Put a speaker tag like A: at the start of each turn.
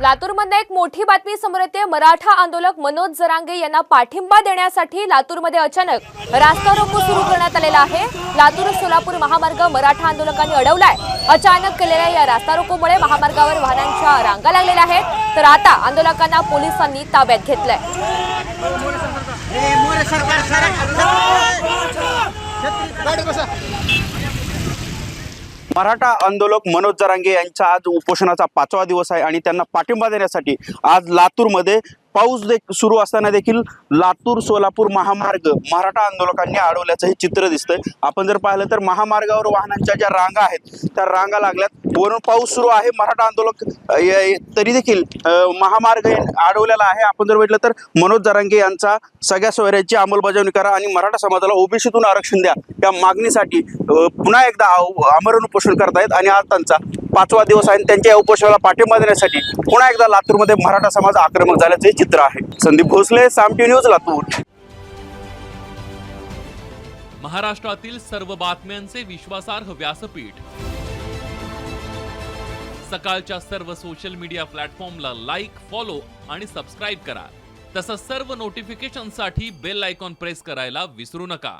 A: लातूरमध्ये एक मोठी बातमी समोर येते. मराठा आंदोलक मनोज जरांगे यांना पाठिंबा देण्यासाठी लातूरमध्ये अचानक रास्ता रोको सुरू करण्यात आलेला आहे. लातूर सोलापूर महामार्ग मराठा आंदोलकांनी अडवलाय. अचानक केलेल्या या रास्ता रोकोमुळे महामार्गावर वाहनांच्या रांगा लागलेल्या आहेत. तर आता आंदोलकांना पोलिसांनी ताब्यात घेतलंय.
B: मराठा आंदोलक मनोज जरांगे यांचा आज उपोषणाचा पाचवा दिवस आहे आणि त्यांना पाठिंबा देण्यासाठी आज लातूरमध्ये पाऊस दे सुरू असताना देखील लातूर सोलापूर महामार्ग मराठा आंदोलकांनी अडवल्याचं हे चित्र दिसतंय. आपण जर पाहिलं तर महामार्गावर वाहनांच्या ज्या रांगा आहेत त्या रांगा लागल्यात. वरून पाऊस सुरू आहे मराठा आंदोलक तरी देखील महामार्ग अडवलेला आहे. आपण जर म्हटलं तर मनोज जरांगे यांचा सगळ्या सोयऱ्याची अंमलबजावणी करा आणि मराठा समाजाला ओबीसीतून आरक्षण द्या. या मागणीसाठी पुन्हा एकदा आव- आमरण उपोषण करतायत आणि आज त्यांचा पाचवा दिवस आहे आणि त्यांच्या उपोषणाला पाठिंबा देण्यासाठी पुन्हा एकदा लातूरमध्ये मराठा समाज आक्रमक झाल्याचे चित्र आहे. संदीप भोसले सामटी न्यूज लातूर.
C: महाराष्ट्रातील सर्व बातम्यांचे विश्वासार्ह व्यासपीठ. सकाळच्या सर्व सोशल मीडिया प्लॅटफॉर्मला लाईक फॉलो आणि सबस्क्राईब करा. तसंच सर्व नोटिफिकेशनसाठी बेल आयकॉन प्रेस करायला विसरू नका.